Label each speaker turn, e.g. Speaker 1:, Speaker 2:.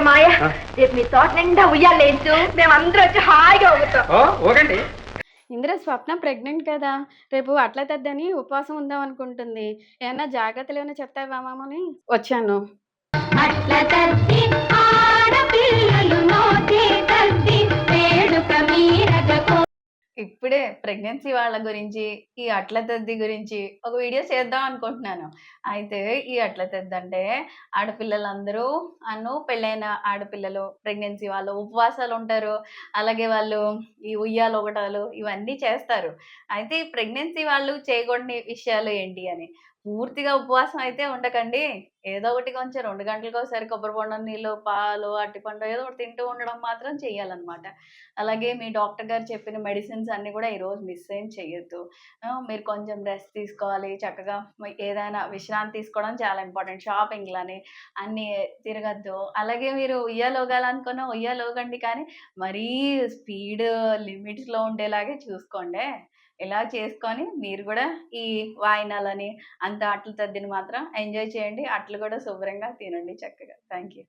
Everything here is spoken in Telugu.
Speaker 1: మాయ మాయ. రేపు మీ తోట నిండా ఉయ్యాలేంచు మేమందరూ వచ్చి హాయిగా ఊగుతాం.
Speaker 2: ఇందిర స్వప్న ప్రెగ్నెంట్ కదా. రేపు అట్ల తద్దని ఉపవాసం ఉందాం అనుకుంటుంది. ఏమన్నా జాగ్రత్తలు ఏమైనా చెప్తావా మామని? వచ్చాను.
Speaker 3: అట్ల తద్ది
Speaker 4: ఇప్పుడే ప్రెగ్నెన్సీ వాళ్ళ గురించి ఈ అట్ల తద్ది గురించి ఒక వీడియో చేద్దాం అనుకుంటున్నాను. అయితే ఈ అట్ల తద్ది అంటే ఆడపిల్లలందరూ అను పెళ్ళైన ఆడపిల్లలు ప్రెగ్నెన్సీ వాళ్ళు ఉపవాసాలు ఉంటారు. అలాగే వాళ్ళు ఈ ఉయ్యాలు ఒకటాలు ఇవన్నీ చేస్తారు. అయితే ఈ ప్రెగ్నెన్సీ వాళ్ళు చేయకూడని విషయాలు ఏంటి అని? పూర్తిగా ఉపవాసం అయితే ఉండకండి. ఏదో ఒకటి కొంచెం రెండు గంటలకు ఒకసారి కొబ్బరి బొండం నీళ్ళు పాలు అట్టిపండు ఏదో ఒకటి తింటూ ఉండడం మాత్రం చెయ్యాలన్నమాట. అలాగే మీ డాక్టర్ గారు చెప్పిన మెడిసిన్స్ అన్నీ కూడా ఈరోజు మిస్ ఏం చేయొద్దు మీరు కొంచెం రెస్ట్ తీసుకోవాలి. చక్కగా ఏదైనా విశ్రాంతి తీసుకోవడం చాలా ఇంపార్టెంట్. షాపింగ్లని అన్నీ తిరగద్దు. అలాగే మీరు ఉయ్యాలోగాలనుకున్న ఉయ్యాలోగండి కానీ మరీ స్పీడ్ లిమిట్స్లో ఉండేలాగే చూసుకోండి. ఇలా చేసుకొని మీరు కూడా ఈ వాయినాలని అంత అట్లు తద్దిని మాత్రం ఎంజాయ్ చేయండి. అట్లు కూడా శుభ్రంగా తినండి చక్కగా. Thank you